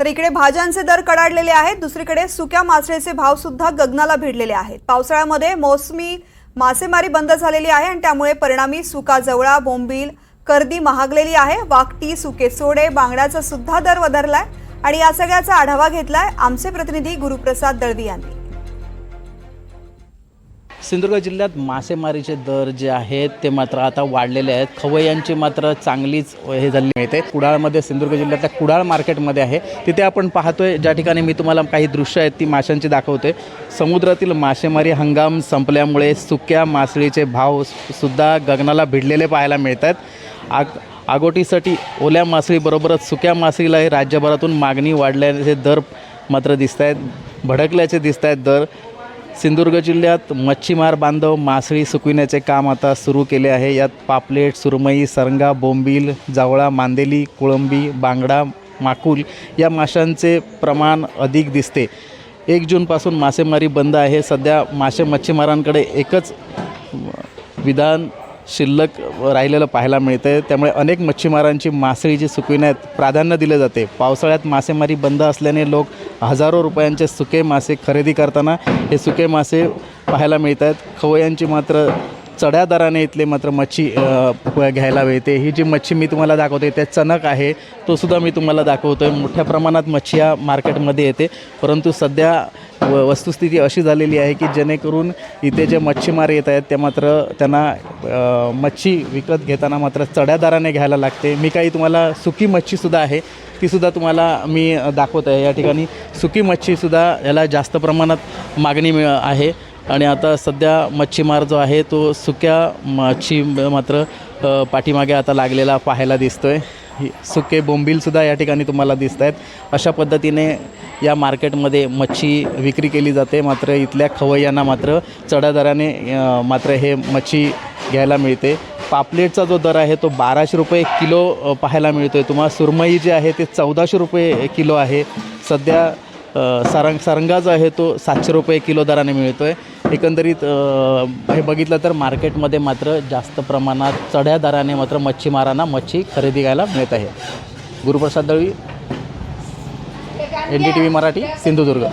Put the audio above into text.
तर इकडे भाज्यांचे दर कडाडलेले आहेत. दुसरीकडे सुक्या मासळीचे भाव सुद्धा गगनाला भिडलेले आहेत. पावसाळ्यामध्ये मोसमी मासेमारी बंद झालेली आहे आणि त्यामुळे परिणामी सुका जवळा बोंबील कर्दी महागलेली आहे. वाकटी सुके सोडे बांगड्याचा सुद्धा दर वधारलाय. आणि या सगळ्याचा आढावा घेतलाय आमचे प्रतिनिधी गुरुप्रसाद दळवी यांनी. सिंधुदुर्ग जिल्ह्यात मासेमारीचे दर जे आहेत ते मात्र आता वाढलेले आहेत. खवय्यांची मात्र चांगलीच हे झाली मिळते. कुडाळमध्ये सिंधुदुर्ग जिल्ह्यातल्या कुडाळ मार्केटमध्ये आहे. तिथे आपण पाहतोय ज्या ठिकाणी मी तुम्हाला काही दृश्य आहेत ती माशांची दाखवते समुद्रातील मासेमारी हंगाम संपल्यामुळे सुक्या मासळीचे भाव सुद्धा गगनाला भिडलेले पाहायला मिळत आहेत आग आगोटीसाठी ओल्या मासळीबरोबरच सुक्या मासळीलाही राज्यभरातून मागणी वाढल्याचे दर मात्र दिसत आहेत भडकल्याचे दिसत आहेत दर. सिंधुदुर्ग जिल्ह्यात मच्छीमार बांधव मासळी सुकविण्याचे काम आता सुरू केले आहे. यात पापलेट सुरमई सरंगा बोंबील जावळा मांदेली कोळंबी बांगडा माकुल या माशांचे प्रमाण अधिक दिसते. एक जूनपासून मासेमारी बंद आहे. सध्या मासे मच्छीमारांकडे एकच विधान शिल्लक राहिलेलं पाहायला मिळतं आहे त्यामुळे अनेक मच्छीमारांची मासळी जी सुकविण्यात प्राधान्य दिले जाते पावसाळ्यात मासेमारी बंद असल्याने लोक हजारो रुपयांचे सुके मासे खरेदी करताना हे सुके मासे पाहायला मिळत आहेत खवयांची मात्र चढ्या दराने इथले मात्र मच्छी घ्यायला मिळते. ही जी मच्छी मी तुम्हाला दाखवते त्या चणक आहे. तो सुद्धा मी तुम्हाला दाखवतो आहे मोठ्या प्रमाणात मच्छी या मार्केटमध्ये येते. परंतु सध्या व वस्तुस्थिती अशी झालेली आहे की जेणेकरून इथे जे मच्छीमार येत आहेत ते मात्र त्यांना मच्छी विकत घेताना मात्र चढ्या दराने घ्यायला लागते. मी काही तुम्हाला सुकी मच्छीसुद्धा आहे तीसुद्धा तुम्हाला मी दाखवत आहे. या ठिकाणी सुकी मच्छीसुद्धा याला जास्त प्रमाणात मागणी मिळ आहे. आणि आता सध्या मच्छीमार जो आहे तो सुक्या मच्छी मात्र पाठीमागे आता लागलेला पाहायला दिसतो आहे सुके बोंबीलसुद्धा या ठिकाणी तुम्हाला दिसत आहेत. अशा पद्धतीने या मार्केटमध्ये मच्छी विक्री केली जाते. मात्र इथल्या खवय्यांना मात्र चढ्या दराने मात्र हे मच्छी घ्यायला मिळते. पापलेटचा जो दर आहे तो बाराशे रुपये किलो पाहायला मिळतो आहे तुम्हाला सुरमई जे आहे ते चौदाशे रुपये किलो आहे. सध्या अ, सारंग सारंगा जो आहे तो सातशे रुपये किलो दराने मिळतो आहे एकंदरीत हे बघितलं तर मार्केटमध्ये मात्र जास्त प्रमाणात चढ्या दराने मात्र मच्छीमारांना मच्छी खरेदी घ्यायला मिळत आहे. Guruprasad Dalvi N D T V Marathi Sindhudurg.